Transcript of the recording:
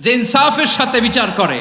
যে ইনসাফের সাথে বিচার করে।